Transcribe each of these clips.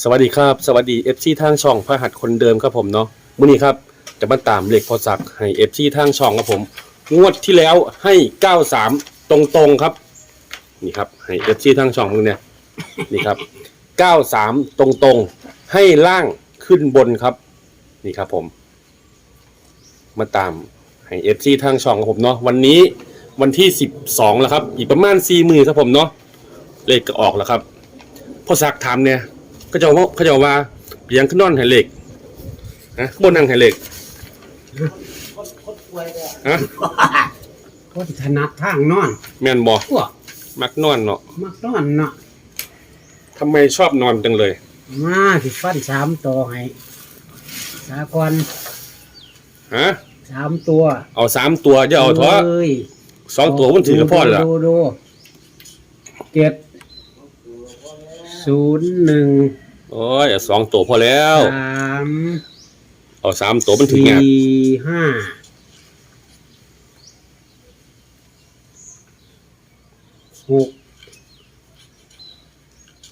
สวัสดีครับสวัสดี FC ทางช่องพระหัสคนเดิมครับผมเนาะมื้อนี้ครับจะมาตามเลขพอสักให้ FC ทางช่องครับผม งวดที่แล้วให้93ตรงๆครับ นี่ครับให้ FC ทางช่องมึงเนี่ยนี่ครับ93ตรงๆ ให้ล่างขึ้นบนครับ นี่ครับผม มาตามให้ FC ทางช่องครับผมเนาะวันนี้วันที่12แล้วครับ อีกประมาณ4มือครับผมเนาะเลขก็ออกแล้วครับพอสักถามเนี่ย เขาเจะว่าเขาเจะว่าเพียงขึ้นนอนให้เหล็กฮะบนนั่งให้เหล็กฮะคนถนัดทางนอน แม่นบ่พวกมักนอนเนาะมักนอนเนาะทำไมชอบนอนจังเลย มาสิฟันสามตัวให้สากรฮะสามตัว เอาสามตัวจะเอาเถอะเอ้ยสองตัวมันถือกับพ่อเหรอดูดูเจ็ดศูนย์หนึ่ง โอ้ยเอาสองตัวพอแล้ว สามเอาสามตัวมันถึงสี่ไงห้าหก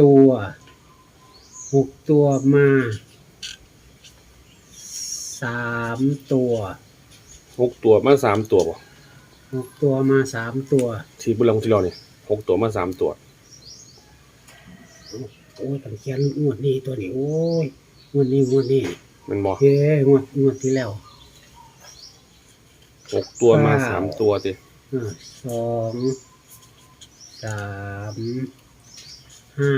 ตัวหกตัวมาสามตัวหกตัวมาสามตัวบ่หกตัวมาสามตัว ที่บุญลงที่เราเนี่ยหกตัวมาสามตัว โอ้ยต้องเขียนงวดนี้ตัวนี้โอ้ยงวดนี้งวดนี้แมันบ่เฮ้ยงวดงวดที่แล้วหกตัวมาเก้าสามตัวสิอ่าสองสามห้า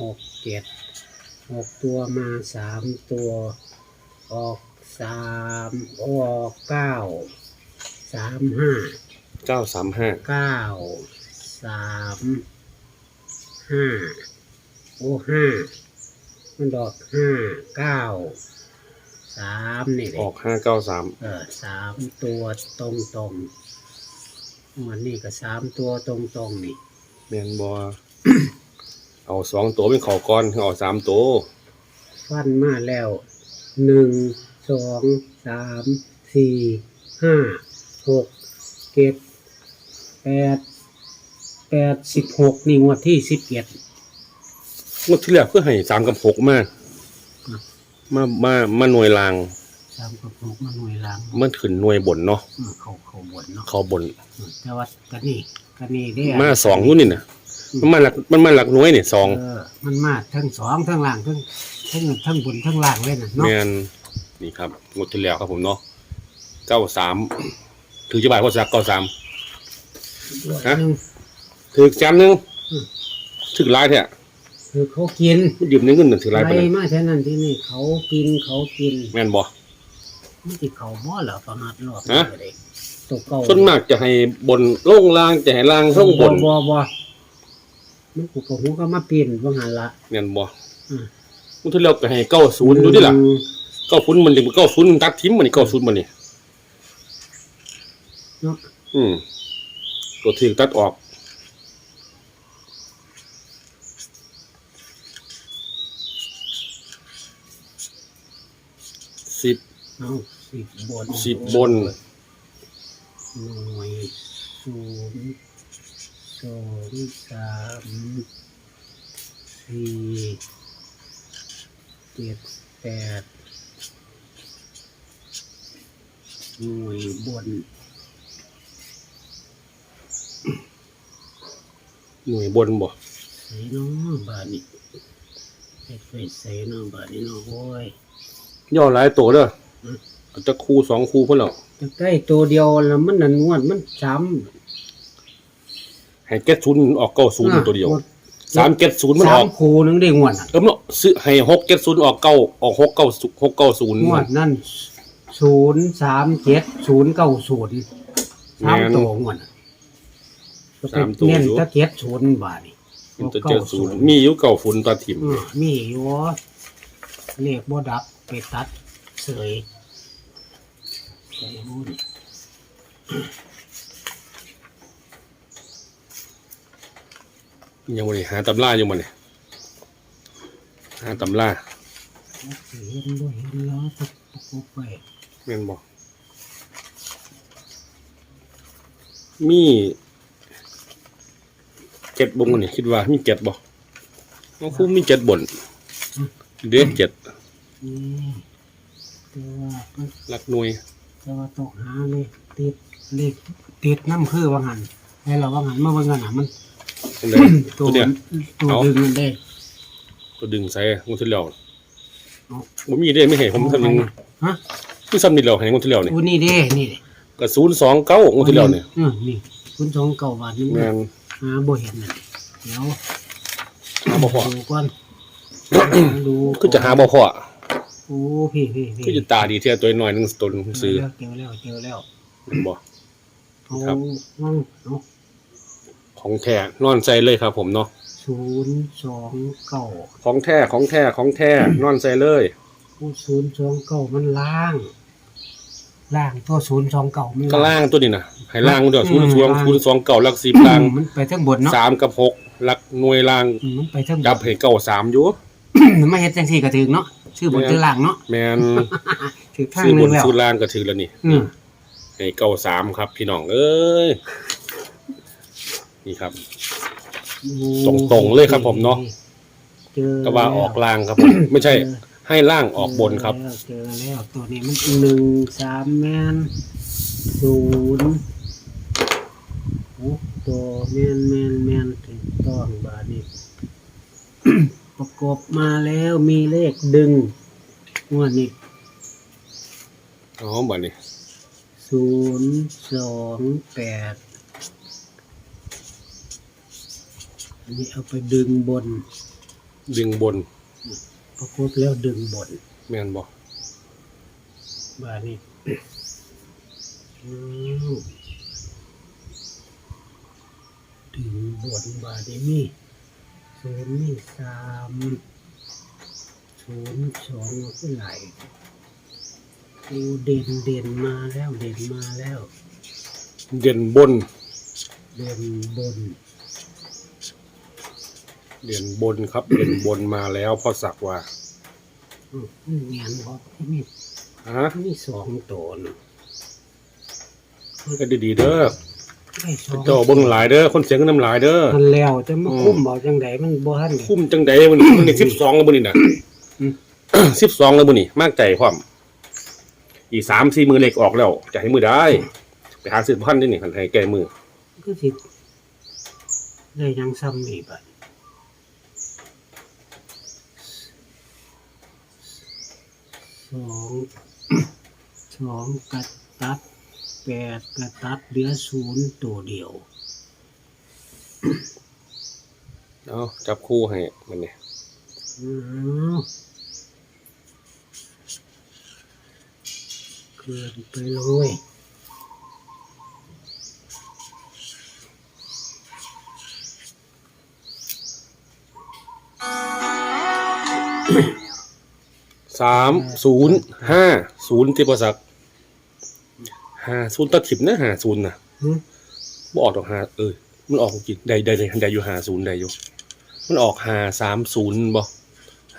หกเจ็ดหกตัวมาสามตัว ออกสามออกเก้าสามห้าเก้าสามห้าเก้าสาม ห้าโอ้ห้ามันดอกห้าเก้าสามนี่แหอละอกห้าเก้าสามเออสามตัวตรงตรงๆวันนี้ก็สามตัวตรงตรงๆนี่แม่นบ่เอาสองตัวเป็นเขอก้อนเอาสามตัวฟันมาแล้วหนึ่งสองสามสี่ห้าหกเจ็ดแปด แปดสิบหกนี่งวดที่สิบเอ็ดงวดที่แล้วคือให้สามกับหกมาครับมามามาหน่วยรางสามกับหกมาหน่วยหลังมันขึ้นหน่วยบนเนาะเออเขาเขาบนเนาะเขาบนเออแต่ว่ากันนี่กันนี่ได้มาสองนู่นนี่นะมันมาหลักมันมาหลักหน่วยนี่สองเออมันมาทั้งสองทั้งล่างทั้งทั้งทั้งบนทั้งล่างเลยนะแมเนาะนนี่ครับงวดที่แล้วครับผมเนาะเก้าสามถือจะบายพอสักเก้าสามฮะ ถือจานหนึงอืม ถือหลายแท้คือเขากินมันยืมในเงินนั่นถือหลายไปไปเลยมาแค่นั้นที่นี่เขากินเขากินแม่นบ่ไม่ติเขาบ่เหรอประมาทรอบฮะ เลยตัวเก่าส่วนมากจะให้บนโล่งล่างจะให้ล่างท่องบนบ่บ่มันกูก็หูก็มาเปลี่ยนว่าหันละ แม่นบ่อืมงวดที่แล้วก็ให้เก้าศูนย์ดูดิล่ะเก้าศูนย์มันถึงเก้าศูนย์ตัดทิ้มมันนี่เก้าศูนย์มันนี่เนาะอืมตัวถึงตัดออก สิบ เอาสิบบนสิบบนหน่วยศูนย์สองสามสี่เจ็ดแปดหน่วยบน หน่วยบนบ่ใส่เน้องบาทนี่เฮ็ดไปใส่เน้องบาทนี่เน้องโอ้ยย่อหลายตัวเด้ออืม เอาจะคู่สองคู่เพิ่นแล้วจะใกล้ตัวเดียวแล้วมันนั่นงวดมันซ้ให้เก็ตศูนย์ออกเก้าำศูนย์ตัวเดียวงสามเก็ตศูนย์มันอสาอมกคูนึงได้งวดน่ะเออเนาะซื้อให้หกเก็ตศูนย์ออกเก้าออกหกเก้าหกเก้าศูนย์ งวดนั่นศูนย์สามเจ็ดศูนย์เก้าศูนย์สามแม่นตัวงวดน่ะสามตัว เน้นอยู่ตะเกียบศูนย์บาทนี่มันจะเจ็ดศูนย์มีอยู่เก้าฝุ่นตาถิ่ม อืมมีอยู่เลขบ่ดับไปตัด เสยใส่บุญยังบ่ได้หาตำราอยู่บ่เนี่ยหาตำราเห็นบ่เห็นแล้วตกปกไปแม่นบ่มีเก็ตบ่งนี่คิดว่ามีเก็ตบ่น้องคู่มีเจ็ดบนเด็กเจ็ดนี่ แต่ว่ามันหลักหน่วยแต่ว่าตกหาเลยติดเลขติดน้ำคือว่าหันให้เราว่าหันมาว่างันอะมันตรงไหนตัตัววเนี้ยตัวเอาดึงมันได้ตัวดึงใส่งวดที่แล้วเอาผมมีได้ไม่เห็นผมทำยังฮะคือซ้ำนี่แล้วให้งวดที่แล้วนี่อู้นี่เด้นี่เด้ก็ศูนย์สองเก้างวดที่แล้วนี่เออนี่คุณสองเก่าบาทนึงแม่นหาบ่เห็นน่ะเดี๋ยวหาบ่พอดูก่อน ดูคือจะหาบ่พอ โอ้พี่พี่พี่คือจะตาดีเทียตัวน้อยหนึงตัวหนึงซื้อเจอแล้วเจอแล้วบ่เอาครับ นั่งเอาของแท้นอนใส่เลยครับ ผมเนาะศูนย์สองเก่าของแท้ของแท้ของแท้นอนใส่เลยผู้ศูนย์สองเก่ามันล่าง ล่างตัวศูนย์สองเก่ามัน ก็ล่างตัวนี้นะให้ล่างเดี๋ยวอืศูนม ย์สวงล่างศูนย์สองเก่าหลักสิบล่างมันไปทั้งบนเนาะสามกับหกหลักหน่วยล่างอืมมันไปทั้งบจับน ให้เก่าสามอยู่ มันไม่เฮ็ดจังสี่ก็ถึงเนาะ ชื่อบนชื่อล่างเนาะแมนถือข้างซื้อหบนึนงแล้วซื้อล่างก็ถือแล้วนี่อืมให้เก่าสามครับ พี่น้องเอ้ยนี่ครับ ตรงๆเลยครับผมเนาะ เจอก็ว่าออกล่างครับผม ไม่ใช่ ให้ล่างออกบนครับ เจอแล้วเจอแล้วตัวนี้มันหนึ่งสามแมนศูนย์โอ้ตัวแมนแมนแมนถึงต้องบาทนี้ ประก บมาแล้วมีเลขดึงงวดนี้อ๋อบ่นี่ศูนย์สองแปดอันนี้เอาไปดึงบน ดึงบนประกบแล้วดึงบนแมนบ่บาทนี้อ้าวดึงบนบาทนี้มี ศูนย์มีสามศูนย์สองเอาขึ้นไหลดูเด่นเด่นมาแล้วเด่นมาแล้ว เด่นบน เด่นบน เด่นบนครับ เด่นบนมาแล้วพ่อสักว่าอืมเงียนบอกที่นี่ฮะมีสองตัวนะ ก็ดีๆเด้อ ได้สองเจ้าเบิ่งหลายเด้อคนเสียงน้ำลายเด้อ มันแล้วจะมาอืมคุ้มบอกจังไดมันบ่ทันได้ คุ้มจังใดมัน มันนี่สิบสองแล้วบุนี่นะอืม สิบสองแล้วบุนี่มากใจความ อีกสามสี่มือเล็กออกแล้ว จะให้มือได้ ไปหาซื้อพันได้นี่คันให้แก้มือก็สิได้ยังซ้ำอีกบัดสอง สองกระตัด แปดกระตัดเหลือศูนย์ตัวเดียว เอาจับคู่ให้มันเนี่ยอ้าวเกินไปเลยสามศูนย์ห้าศูนย์ที่ประสัก ห้าศูนย์ตัดถิบนะห้าศูนย์นะหึบ่ออกดอกห้าเออมันออกกี่ใดใดใดใดอยู่ห้าศูนย์ใดอยู่มันออกห้าสามศูนย์บ่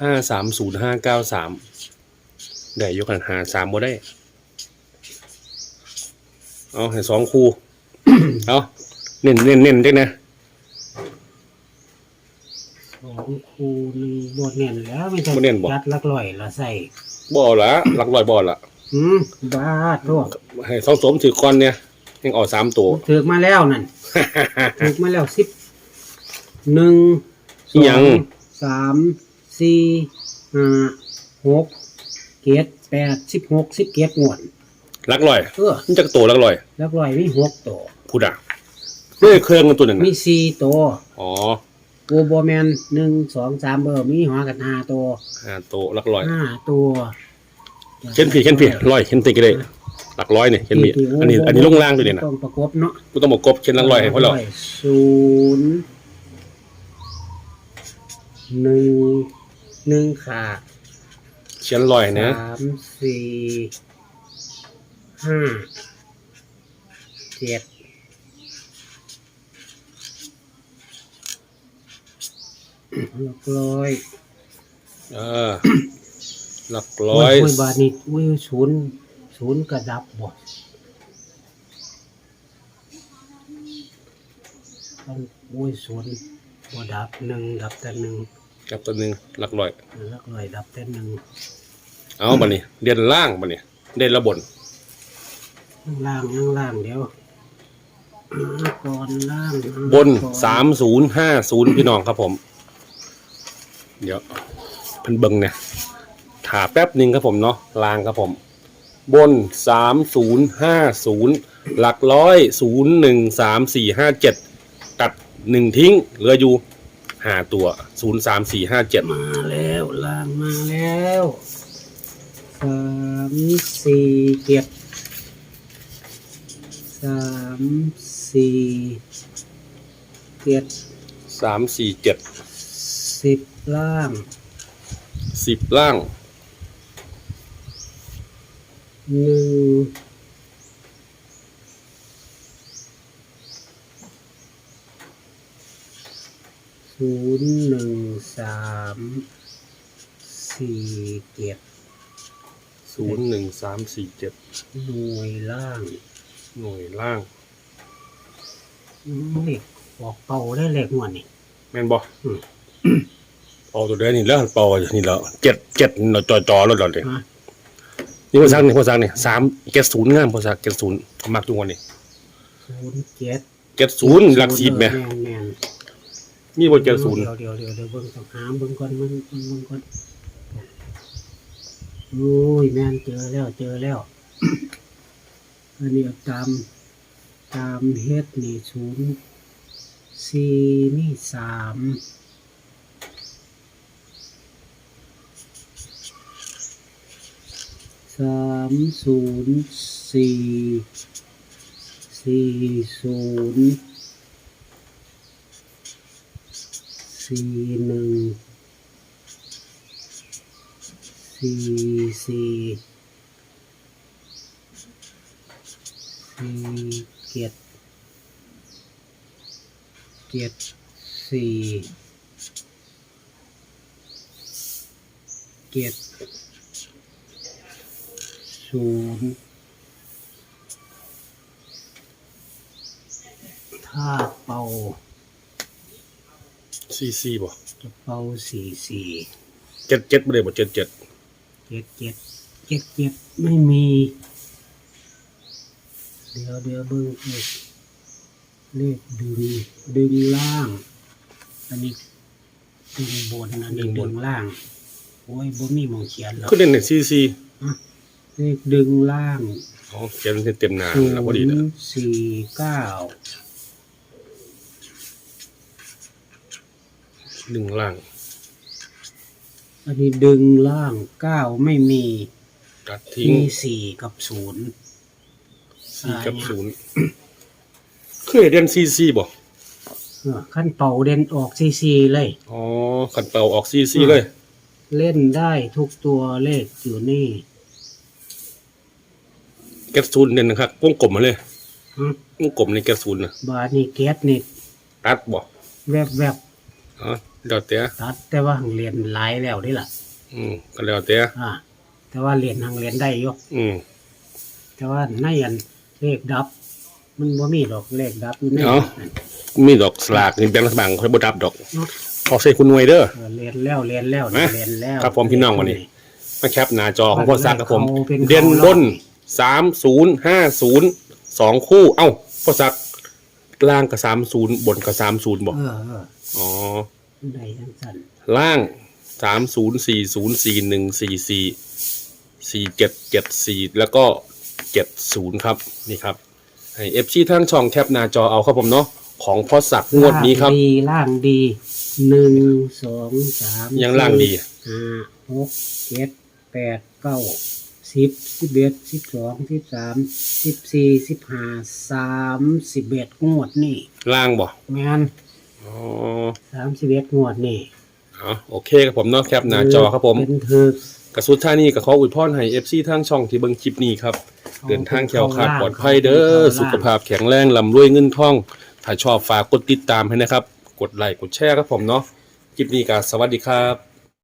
ห้าสามศูนย์ห้าเก้าสามได้อยู่กันห้าสามบ่ได้ เอาให้สองคู่ เอาเน้นเน้นเน้นได้นะสองคูหนึ่งบทเน่นแล้วไม่ใช่บ่เน้นบ่จัดลักลอยละใส่บ่ละหลักลอยบ่ละ หืมบ้าโทษให้สองสมถือก้อนเนี่ยยังออกสามตัวถือมาแล้วนั่น ถือมาแล้วสิบหนึ่งสอิอหยัง งสามสี่ห้าหกเจ็ดแปดสิบหกสิบเจ็ดงวดหลักลอยเออมันจะตัวหลักลอยลักลอยมีหกตัวพูดอะเรื่อยเครื่องกันตัวนั้นมีน่ะสี่ตัวอ๋อโอโบแมนหนึ่งสองสามเบอร์มีหัวกันห้าตัวห้าตัวหลักลอยห้าตัว เขียนผิดเขียนผิดร้อยเขียนติดก็ได้หลักร้อยเนี่ยเขียนผิดอันนี้ อันนี้ลงล่างด้วยเนี่ยนะต้องประกบเนาะกูต้องบอกกบเขียนหลักร้อยให้เพราะเราศูนย์หนึ่งหนึ่งขาเขียนร้อยนะสามสี่ห้าเจ็ดหลักร้อยเออ หลักร้อยโอ้บาทนี่อุ้ยศูนย์ศูนย์กระดับบ่มันอุ้ยศูนย์บ่ดับหนึ่งดับแต่หนึ่งกับตัวหนึงหลักร้อยหลักร้อยดับแต่หนึ่งเอาบัดนี้เด่นล่างบัดนี้เด่นระบนข้างล่างข้างล่างเดี๋ยวอ่าก่อนล่างบนก่อสามศูนย์ห้าศูนย์พี่น้องครับผม เดี๋ยวเพิ่นเบิ่งเนี่ย ถาแป๊บหนึ่งครับผมเนาะล่างครับผม บนสามศูนย์ห้าศูนย์หลักร้อยศูนย์หนึ่งสามสี่ห้าเจ็ดตัดหนึ่งทิ้งเหลืออยู่ห้าตัวศูนย์สามสี่ห้าเจ็ดมาแล้วล่างมาแล้วสามสี่เจ็ดสามสี่เจ็ดสามสี่เจ็ดสิบล่างสิบล่าง หนึ่งศูนย์หนึ่งสามสี่เจ็ดศูนย์หนึ่งสามสี่เจ็ดหน่วยล่างหน่วยล่างเลขบอกเป่าได้เลขหัวนี่แม่นบ่อืมเอาตัวเดียวนี่แล้วเปอนี่แล้วเจ็ดเจ็ดเราจอจอแล้วเราเลย ฮะ นี่พอซักนี่พอซักนี่สามเจ็ดศูนย์งามพอซักเจ็ดศูนย์เขามักทุกวันนี่ศูนย์เจ็ดเจ็ดศูนย์หลักสิบไหมแม่นแม่นนี่บนเจ็ดศูนย์เดี๋ยวเดี๋ยวเดี๋ยวเดี๋ยวเบิ่งต้องหาเบิ่งก่อนมันมันเบิ่งก่อนโอ้ยแม่นเจอแล้วเจอแล้ว อันนี้เอาตามตามเฮ็ดนี่ศูนย์สี่นี่สาม สามศูนย์สี่สี่ศูนย์สี่หนึ่งสี่สี่สี่เจ็ดเจ็ดสี่เจ็ด ศูนย์ถ้าเป่าสี่สี่บ่จะเป่าสี่สี่เจ็ดเจ็ดไม่ได้บ่เจ็ดเจ็ดเจ็ดเจ็ดเจ็ดเจ็ดไม่มี เดี๋ยวเดี๋ยวเบิ่งเลขเลขดึงดึงล่าง อันนี้ดึงบนอันนี้ดึงล่าง โอ้ยบ่มีหมองเขียนหรอกคือเด่นหนึ่งสี่สี่ เลขดึงล่างอ๋อเขียนเต็มหน้าศูแล้วพอดีนนะย์สี่เก้าหนึ่งล่าง อันนี้ดึงล่างเก้าไม่มีตัดทิ้งมีสี่กับศูนย์สี่กับศูนย์เคยเด่นสี่สี่บ่เออขั้นเป่าเด่นออกซีซีเลย อ๋อขันเป่าออกสี่สี่เลย เล่นได้ทุกตัวเลขอยู่นี่ เจ็ดศูนย์เด่นนะครับวงกลมมาเลยฮะวงกลมในเจ็ดศูนย์นะบาทนี่แก๊สนี่ตัดบ่แวบแวบอ๋อเดี๋ยวเตะๆตัดแต่ว่าหังเรียนหลายแล้วนี่ล่ะ อืมก็แล้วแต่อ่า แต่ว่าเรียนหังเรียนได้อยู่อืม แต่ว่าในอันเลขดับ มันบ่มีดอกเลขดับอยู่ในเอ้า นั่นมีดอกสลากนี่แบงค์รัฐบาลเขาบ่ดับดอกขอใส่คุณหน่วยเด้อ เออเรียนแล้วเรียนแล้วนะเรียนแล้ว ครับผมพี่น้องวันนี้ มาแคปหน้าจอของพ่อซักครับผมเขาเป็นเด่นเขาบน สามศูนย์ห้าศูนย์สองคู่ เอ้าพ่อซักล่างกับสามศูนย์บนกับสามศูนย์บอกเออเอออ๋อได้ทั้งสั้นล่างสามศูนย์สี่ศูนย์สี่หนึ่งสี่สี่สี่เจ็ดเจ็ดสี่แล้วก็เจ็ดศูนย์ครับนี่ครับให้เอฟซีทั้งช่องแคปหน้าจอเอาครับผมเนาะของพ่อสักงวดนี้ครับ ล่างดีล่างดีหนึ่งสองสามยังล่างดีห้าหกเจ็ดแปดเก้า สิบสิบเอ็ดสิบสองสิบสามสิบสี่สิบห้าสามสิบเอ็ดงวดนี่ล่างบ่แม่นอ๋อสามสิบเอ็ดงวดนี่เอาโอเคครับผมเนาะแคปหน้าจอครับผม เป็นถึกกระสุดท่านี้ก็ขออวยพรให้เอฟซีทางช่องที่เบิ่งคลิปนี้ครับเดินทางแคล้วคลาดปลอดภัยเด้อสุขภาพแข็งแรงลำรวยเงินทอง ถ้าชอบฝากกดติดตามให้นะครับ กดไลค์กดแชร์ครับผมเนาะคลิปนี้ก็สวัสดีครับ